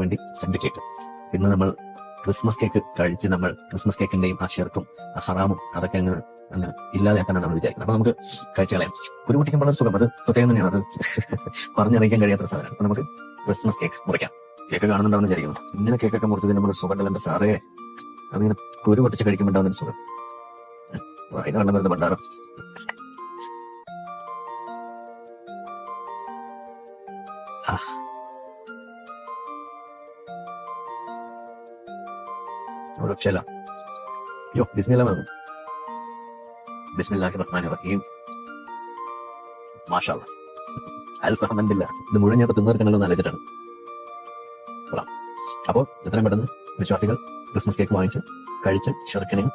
വേണ്ടി saint cake ഇന്ന് നമ്മൾ ക്രിസ്മസ് കേക്ക് കഴിച്ച് നമ്മൾ ക്രിസ്മസ് കേക്കിന്റെയും ആ ഷെർക്കും ആ ഹറാമും അതൊക്കെ അങ്ങ് അങ്ങ് ഇല്ലാതെയാക്കാനാണ് നമ്മൾ വിചാരിക്കുന്നത്. അപ്പൊ നമുക്ക് കഴിച്ചു കളയാം. ഒരു കുട്ടിക്കും വളരെ സുഖം. അത് പ്രത്യേകം തന്നെയാണ്. അത് പറഞ്ഞറിയിക്കാൻ കഴിയാത്ത സാധനം അപ്പൊ നമുക്ക് ക്രിസ്മസ് കേക്ക് മുറിക്കാം. കേക്ക് കാണുന്നുണ്ടാവുന്ന വിചാരിക്കുന്നു. ഇങ്ങനെ കേക്കൊക്കെ മുറിച്ചതിന് നമ്മൾ സുഖം സാറേ. അതിങ്ങനെ കുരു പൊട്ടിച്ച് കഴിക്കുമ്പോണ്ടാവുന്ന സുഖം. ഇത് വരുന്ന രക്ഷയില്ല യോ ബിസ്മില്ല വേണം ബിസ്മില്ലാഹി റഹ്മാൻ റഹീം മാഷാ അൽഫഹമന്ദില്ല ഇത് മുഴുവൻ ഞാൻ തിന്നേർക്കണല്ലോ എന്ന് ആലോചിച്ചിട്ടാണ്. കൊള്ളാം. അപ്പോൾ എത്രയും പെട്ടെന്ന് വിശ്വാസികൾ ക്രിസ്മസ് കേക്ക് വാങ്ങിച്ച് കഴിച്ച് ഷെർക്കിനെയും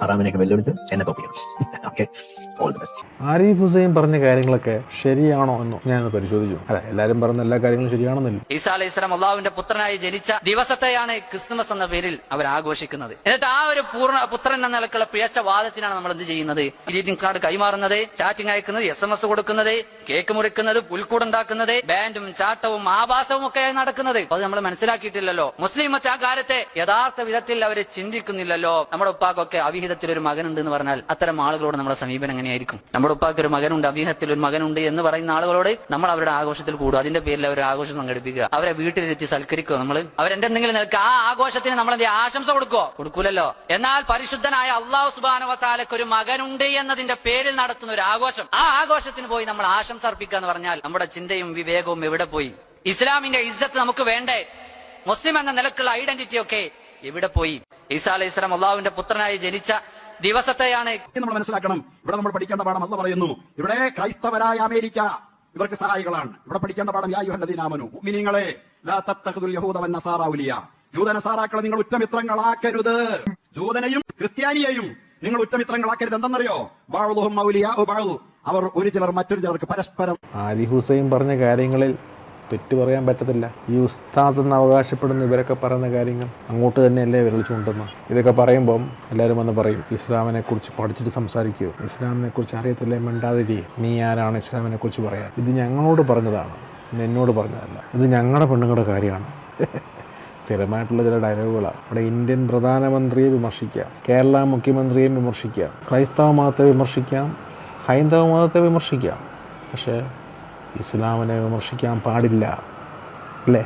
ഹറാമിനെയൊക്കെ വെല്ലുവിളിച്ച് എന്നെ തോപ്പിക്കണം. Okay. All the best Arif Hussain പറഞ്ഞ കാര്യങ്ങളൊക്കെ ശരിയാണോ എന്നോ ഞാൻ പരിശോധിച്ചു. അല്ല എല്ലാവരും പറഞ്ഞ എല്ലാ കാര്യങ്ങളും ശരിയാണെന്നില്ല. ഈസാ അലൈഹി സ്വലാം അള്ളാഹുവിന്റെ പുത്രനായി ജനിച്ച ദിവസത്തെയാണ് ക്രിസ്തുമസ് എന്ന പേരിൽ അവർ ആഘോഷിക്കുന്നത്. എന്നിട്ട് ആ ഒരു പൂർണ പുത്രൻ എന്ന നിലക്കുള്ള പിഴച്ച വാദത്തിനാണ് നമ്മൾ എന്ത് ചെയ്യുന്നത്? ഗ്രീറ്റിംഗ് കാർഡ് കൈമാറുന്നത് ചാറ്റിംഗ് അയക്കുന്നത് എസ് എം എസ് കൊടുക്കുന്നത് കേക്ക് മുറിക്കുന്നത് പുൽക്കൂടുണ്ടാക്കുന്നത് ബാൻഡും ചാട്ടവും ആഭാസവും ഒക്കെ നടക്കുന്നത്. അത് നമ്മൾ മനസ്സിലാക്കിയിട്ടില്ലല്ലോ. മുസ്ലിം മറ്റ് ആ കാലത്തെ യഥാർത്ഥ വിധത്തിൽ അവർ ചിന്തിക്കുന്നില്ലല്ലോ. നമ്മുടെ ഉപ്പാക്കൊക്കെ അവിഹിതത്തിൽ ഒരു മകനുണ്ട് എന്ന് പറഞ്ഞാൽ അത്തരം ആളുകളോട് നമ്മുടെ സമീപനം എങ്ങനെയായിരിക്കും? നമ്മുടെ ഉപ്പാക്ക് ഒരു മകനുണ്ട് അഭിഹത്തിൽ ഒരു മകനുണ്ട് എന്ന് പറയുന്ന ആളുകളോട് നമ്മൾ അവരുടെ ആഘോഷത്തിൽ കൂടും അതിന്റെ പേരിൽ അവർ ആഘോഷം സംഘടിപ്പിക്കുക. അവരെ വീട്ടിലെത്തി സൽക്കരിക്കുക നമ്മൾ അവരെന്റെ എന്തെങ്കിലും നിൽക്കുക ആ ആഘോഷത്തിന് നമ്മൾ എന്ത് ആശംസ കൊടുക്കോ കൊടുക്കൂലല്ലോ. എന്നാൽ പരിശുദ്ധനായ അള്ളാഹു സുബാനുവത്താലക്ക് ഒരു മകനുണ്ട് എന്നതിന്റെ പേരിൽ നടത്തുന്ന ഒരു ആഘോഷം. ആ ആഘോഷത്തിന് പോയി നമ്മൾ ആശംസ അർപ്പിക്കുക എന്ന് പറഞ്ഞാൽ നമ്മുടെ ചിന്തയും വിവേകവും എവിടെ പോയി? ഇസ്ലാമിന്റെ ഇജ്ജത്ത് നമുക്ക് വേണ്ടേ? മുസ്ലിം എന്ന നിലക്കുള്ള ഐഡന്റിറ്റി ഒക്കെ എവിടെ പോയി? ഈസാ അലൈഹി സ്വലാം അള്ളാഹുവിന്റെ പുത്രനായി ജനിച്ച ദിവസത്തെയാണ് നമ്മൾ മനസ്സിലാക്കണം. ഇവിടെ നമ്മൾ പഠിക്കേണ്ട പാഠം അല്ല പറയുന്നു. ഇവിടെ ക്രൈസ്തവരായ അമേരിക്ക ഇവർക്ക് സഹായികളാണ്. ഇവിടെ പഠിക്കേണ്ട പാഠം യായുഹല്ലദീനാമനു മിനിങ്ങളെ ജൂത നസാറാക്കളെ നിങ്ങൾ ഉറ്റമിത്രങ്ങളാക്കരുത്. ജൂതനെയും ക്രിസ്ത്യാനിയെയും നിങ്ങൾ ഉറ്റമിത്രങ്ങളാക്കരുത്. എന്തെന്നറിയോ? ബാഴുതും മൗലിയ ബാഴു അവർ ഒരു ചിലർ മറ്റൊരു ചിലർക്ക് പരസ്പരം ആലി ഹുസൈൻ പറഞ്ഞ കാര്യങ്ങളിൽ തെറ്റു പറയാൻ പറ്റത്തില്ല. ഈ ഉസ്താദ് എന്ന് അവകാശപ്പെടുന്ന ഇവരൊക്കെ പറയുന്ന കാര്യങ്ങൾ അങ്ങോട്ട് തന്നെയല്ലേ വിരൽ ചൂണ്ടുന്നത് ഇതൊക്കെ പറയുമ്പം എല്ലാവരും വന്ന് പറയും ഇസ്ലാമിനെ കുറിച്ച് പഠിച്ചിട്ട് സംസാരിക്കുകയോ ഇസ്ലാമിനെ കുറിച്ച് അറിയത്തില്ലേ? മിണ്ടാതിരി നീ ആരാണ്? ഇസ്ലാമിനെ കുറിച്ച് പറയാൻ. ഇത് ഞങ്ങളോട് പറഞ്ഞതാണ്. എന്നോട് പറഞ്ഞതല്ല. ഇത് ഞങ്ങളുടെ പെണ്ണുങ്ങളുടെ കാര്യമാണ്. സ്ഥിരമായിട്ടുള്ള ചില ഡയലോഗുകളാണ് അവിടെ ഇന്ത്യൻ പ്രധാനമന്ത്രിയെ വിമർശിക്കാം. കേരള മുഖ്യമന്ത്രിയെ വിമർശിക്കാം. ക്രൈസ്തവ മതത്തെ വിമർശിക്കാം. ഹൈന്ദവ മതത്തെ വിമർശിക്കാം. പക്ഷേ ഇസ്ലാമിനെ വിമർശിക്കാൻ പാടില്ല അല്ലേ?